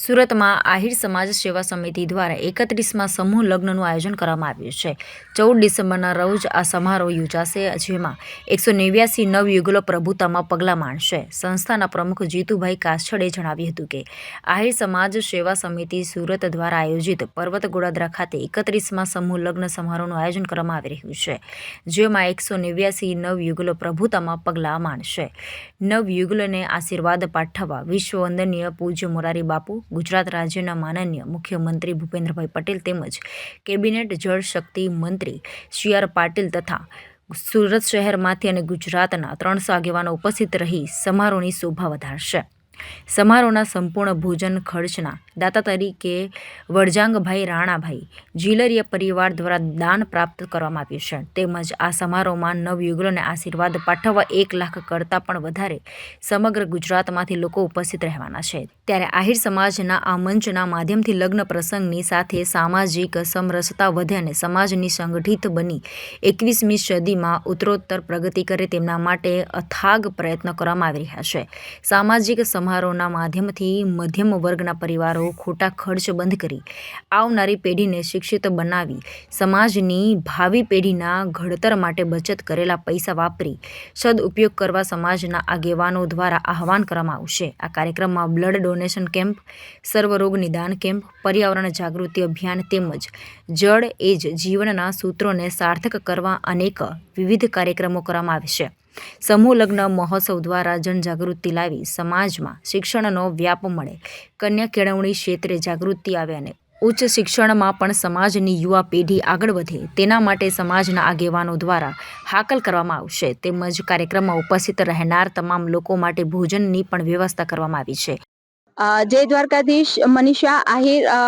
સુરતમાં આહિર સમાજ સેવા સમિતિ દ્વારા એકત્રીસમાં સમૂહ લગ્નનું આયોજન કરવામાં આવ્યું છે. ચૌદ ડિસેમ્બરના રોજ આ સમારોહ યોજાશે, જેમાં એકસો નેવ્યાસી નવયુગલો પ્રભુતામાં પગલાં માંડશે સંસ્થાના પ્રમુખ જીતુભાઈ કાછડે જણાવ્યું હતું કે, આહિર સમાજ સેવા સમિતિ સુરત દ્વારા આયોજિત પર્વત ગોડાદરા ખાતે એકત્રીસમાં સમૂહ લગ્ન સમારોહનું આયોજન કરવામાં આવી રહ્યું છે, જેમાં એકસો નેવ્યાસી નવયુગલો પ્રભુતામાં પગલાં માંડશે નવયુગલોને આશીર્વાદ પાઠવવા વિશ્વવંદનીય પૂજ્ય મોરારી બાપુ ગુજરાત રાજ્યના માનનીય મુખ્યમંત્રી ભૂપેન્દ્રભાઈ પટેલ તેમજ કેબિનેટ જળશક્તિ મંત્રી સી આર પાટીલ તથા સુરત શહેરમાંથી અને ગુજરાતના ત્રણસો આગેવાનો ઉપસ્થિત રહી સમારોહની શોભા વધારશે. સમારોહના સંપૂર્ણ ભોજન ખર્ચના દાતા તરીકે વડજાંગભાઈ રાણાભાઈ જીલરિય પરિવાર દ્વારા દાન પ્રાપ્ત કરવામાં આવ્યું છે. તેમજ આ સમારોહમાં નવયુગલોને આશીર્વાદ પાઠવવા એક લાખ કરતાં પણ વધારે સમગ્ર ગુજરાતમાંથી લોકો ઉપસ્થિત રહેવાના છે. ત્યારે આહિર સમાજના આ મંચના માધ્યમથી લગ્ન પ્રસંગની સાથે સામાજિક સમરસતા વધે અને સમાજની સંગઠિત બની એકવીસમી સદીમાં ઉત્તરોત્તર પ્રગતિ કરે તેમના માટે અથાગ પ્રયત્ન કરવામાં આવી રહ્યા છે. સામાજિક સમારોહના માધ્યમથી મધ્યમ વર્ગના પરિવારો ખોટા ખર્ચ બંધ કરી આવનારી પેઢીને શિક્ષિત બનાવી. સમાજની ભાવિ પેઢીના ઘડતર માટે બચત કરેલા પૈસા વાપરી સદઉપયોગ કરવા સમાજના આગેવાનો દ્વારા આહવાન કરવામાં આવશે. આ કાર્યક્રમમાં બ્લડ ડોનેશન કેમ્પ, સર્વરોગ નિદાન કેમ્પ, પર્યાવરણ જાગૃતિ અભિયાન તેમજ જળ એ જ જીવનના સૂત્રોને સાર્થક કરવા અનેક વિવિધ કાર્યક્રમો કરવામાં આવશે. સમૂહ લગ્ન મહોત્સવ દ્વારા જનજાગૃતિ લાવી સમાજમાં શિક્ષણનો વ્યાપ મળે કન્યા કેળવણી ક્ષેત્રે જાગૃતિ આવે અને ઉચ્ચ શિક્ષણમાં પણ સમાજની યુવા પેઢી આગળ વધે તેના માટે સમાજના આગેવાનો દ્વારા હાકલ કરવામાં આવશે તેમજ કાર્યક્રમમાં ઉપસ્થિત રહેનાર તમામ લોકો માટે ભોજનની પણ વ્યવસ્થા કરવામાં આવી છે अ, जय द्वारकाधीश मनीषा आहिर अ,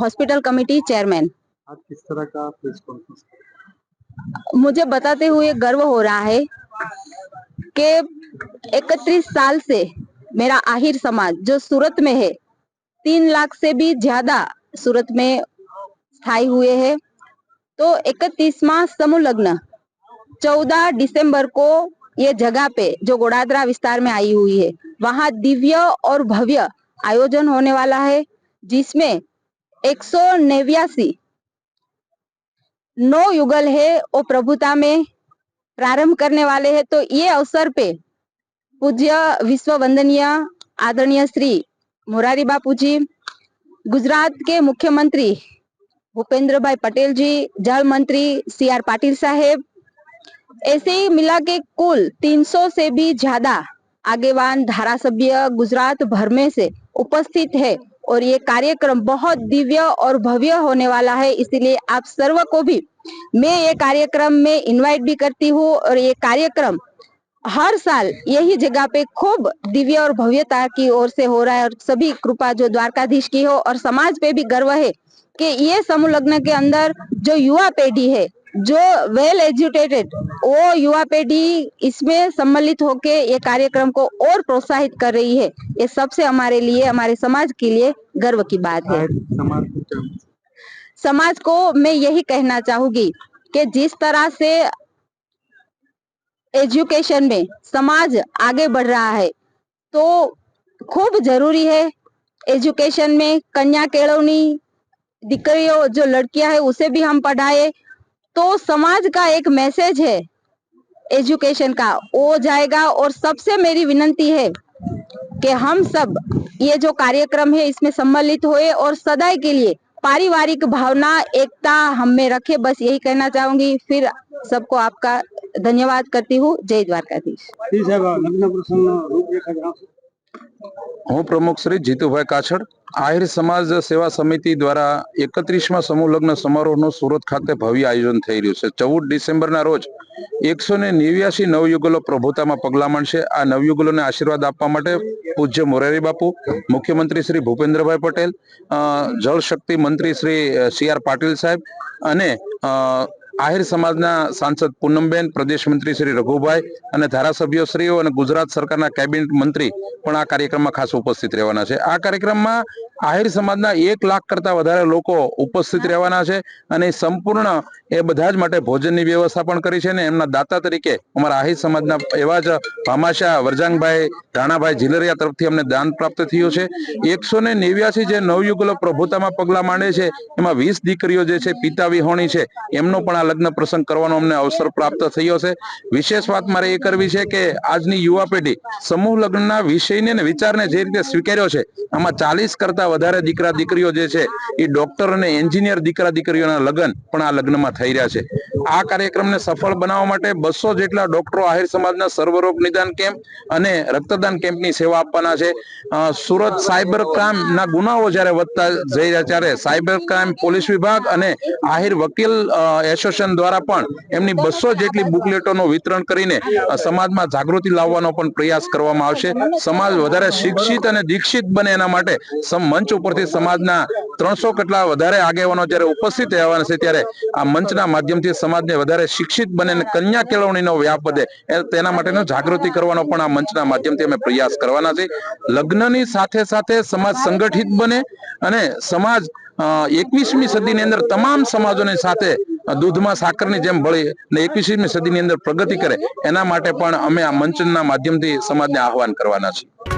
हॉस्पिटल कमेटी चेयरमैन आज किस तरह का प्रेस कॉन्फ्रेंस मुझे बताते हुए गर्व हो रहा है कि 31 साल से मेरा आहिर समाज, जो सूरत में है, तीन लाख से भी ज़्यादा सूरत में स्थायी हुए हैं। तो 31वां समूह लग्न 14 दिसंबर को ये जगह पे, जो गोडादरा विस्तार में आई हुई है, वहाँ दिव्य और भव्य आयोजन होने वाला है, जिसमें एक सौ नौ युगल है, वो प्रभुता में प्रारंभ करने वाले हैं तो ये अवसर पे पूज्य विश्व वंदनीय आदरणीय श्री मोरारी बापू जी, गुजरात के मुख्यमंत्री भूपेंद्र भाई पटेल जी, जल मंत्री सी आर पाटिल साहेब, ऐसे ही मिला के कुल 300 से भी ज़्यादा आगेवान धारा सभ्य गुजरात भर में से उपस्थित है और ये कार्यक्रम बहुत दिव्य और भव्य होने वाला है, इसीलिए आप सर्व को भी मैं ये कार्यक्रम में इनवाइट भी करती हूँ और ये कार्यक्रम हर साल यही जगह पे खूब दिव्य और भव्यता की ओर से हो रहा है और सभी कृपा जो द्वारकाधीश की हो और समाज पे भी गर्व है कि ये समूह लग्न के अंदर जो युवा पीढ़ी है, जो वेल एजुकेटेड वो युवा पीढ़ी इसमें सम्मिलित होके ये कार्यक्रम को और प्रोत्साहित कर रही है। ये सबसे हमारे लिए, हमारे समाज के लिए गर्व की बात है। समाज को मैं यही कहना चाहूँगी कि जिस तरह से एजुकेशन में समाज आगे बढ़ रहा है तो खूब ज़रूरी है एजुकेशन में कन्या केळवनी दिकरियों जो लड़कियाँ है, उसे भी हम पढ़ाए। तो समाज का एक मैसेज है एजुकेशन का, वो जाएगा। और सबसे मेरी विनंती है कि हम सब, ये जो कार्यक्रम है, इसमें सम्मिलित हुए और सदाई के लिए पारिवारिक भावना, एकता हम में रखे, बस यही कहना चाहूँगी। फिर सबको आपका धन्यवाद करती हूँ। जय द्वारकाधीश। હું પ્રમુખ શ્રી જીતુભાઈ કાછડ, આહિર સમાજ સેવા સમિતિ દ્વારા એકત્રીસમાં સમૂહ લગ્ન સમારોહનું સુરત ખાતે ભવ્ય આયોજન થઈ રહ્યું છે. ચૌદ ડિસેમ્બરના રોજ એકસો ને નેવ્યાસી નવયુગલો પ્રભુતામાં પગલાં માંડશે આ નવયુગલોને આશીર્વાદ આપવા માટે પૂજ્ય મોરારી બાપુ, મુખ્યમંત્રી શ્રી ભૂપેન્દ્રભાઈ પટેલ જળશક્તિ મંત્રી શ્રી સી આર પાટીલ સાહેબ અને આહિર સમાજના સાંસદ પૂનમબેન, પ્રદેશ મંત્રી શ્રી રઘુભાઈ અને ધારાસભ્યશ્રીઓ અને ગુજરાત સરકારના કેબિનેટ મંત્રી પણ આ કાર્યક્રમમાં ખાસ ઉપસ્થિત રહેવાના છે. આ કાર્યક્રમમાં આહિર સમાજના એક લાખ કરતા વધારે લોકો ઉપસ્થિત રહેવાના છે અને સંપૂર્ણ એ બધા જ માટે ભોજનની વ્યવસ્થા પણ કરી છે અને એમના દાતા તરીકે અમારા આહિર સમાજના એવા જ ભામાશા, વરજાંગભાઈ, રાણાભાઈ ઝીલરિયા તરફથી અમને દાન પ્રાપ્ત થયું છે. એકસો ને નેવ્યાસી જે નવયુગલો પ્રભુતામાં પગલાં માંડે છે, એમાં વીસ દીકરીઓ જે છે, પિતા વિહોણી છે, એમનો પણ આ લગ્ન પ્રસંગ કરવાનો અમને અવસર પ્રાપ્ત થયો છે. વિશેષ વાત મારે એ કરવી છે કે આજની યુવા પેઢી સમૂહ લગ્નના વિષયને ને વિચારને જે રીતે સ્વીકાર્યો છે આમાં ચાલીસ કરતા વધારે દીકરા દીકરીઓ જે છે એ ડોક્ટર અને એન્જિનિયર દીકરા દીકરીઓના લગ્ન પણ આ લગ્નમાં થઈ રહ્યા છે. આ કાર્યક્રમને સફળ બનાવવા માટે બસો જેટલા ડોક્ટરો આહિર સમાજના સર્વરોગ નિદાન કેમ્પ અને રક્તદાન કેમ્પની સેવા આપવાના છે. સુરત સાયબર ક્રાઇમના ગુનાઓ જ્યારે વધતા જઈ રહ્યા ત્યારે સાયબર ક્રાઇમ પોલીસ વિભાગ અને આહિર વકીલ અ, એસોસિએશન દ્વારા પણ એમની બસો જેટલી બુકલેટોનું વિતરણ કરીને સમાજમાં જાગૃતિ લાવવાનો પણ પ્રયાસ કરવામાં આવશે. સમાજ વધારે શિક્ષિત અને દીક્ષિત બને એના માટે મંચ ઉપરથી સમાજના ત્રણસો કેટલા વધારે આગેવાનો જ્યારે ઉપસ્થિત રહેવાના છે ત્યારે આ મંચના માધ્યમથી સમાજને વધારે શિક્ષિત બને અને કન્યા કેળવણીનો વ્યાપ વધે. તેના માટેનો જાગૃતિ કરવાનો પણ આ મંચના માધ્યમથી અમે પ્રયાસ કરવાના છે. લગ્નની સાથે સાથે સમાજ સંગઠિત બને અને સમાજ એકવીસમી સદીની અંદર તમામ સમાજોની સાથે દૂધમાં સાકરની જેમ ભળી અને એકવીસમી સદીની અંદર પ્રગતિ કરે, એના માટે પણ અમે આ મંચના માધ્યમથી સમાજને આહવાન કરવાના છીએ.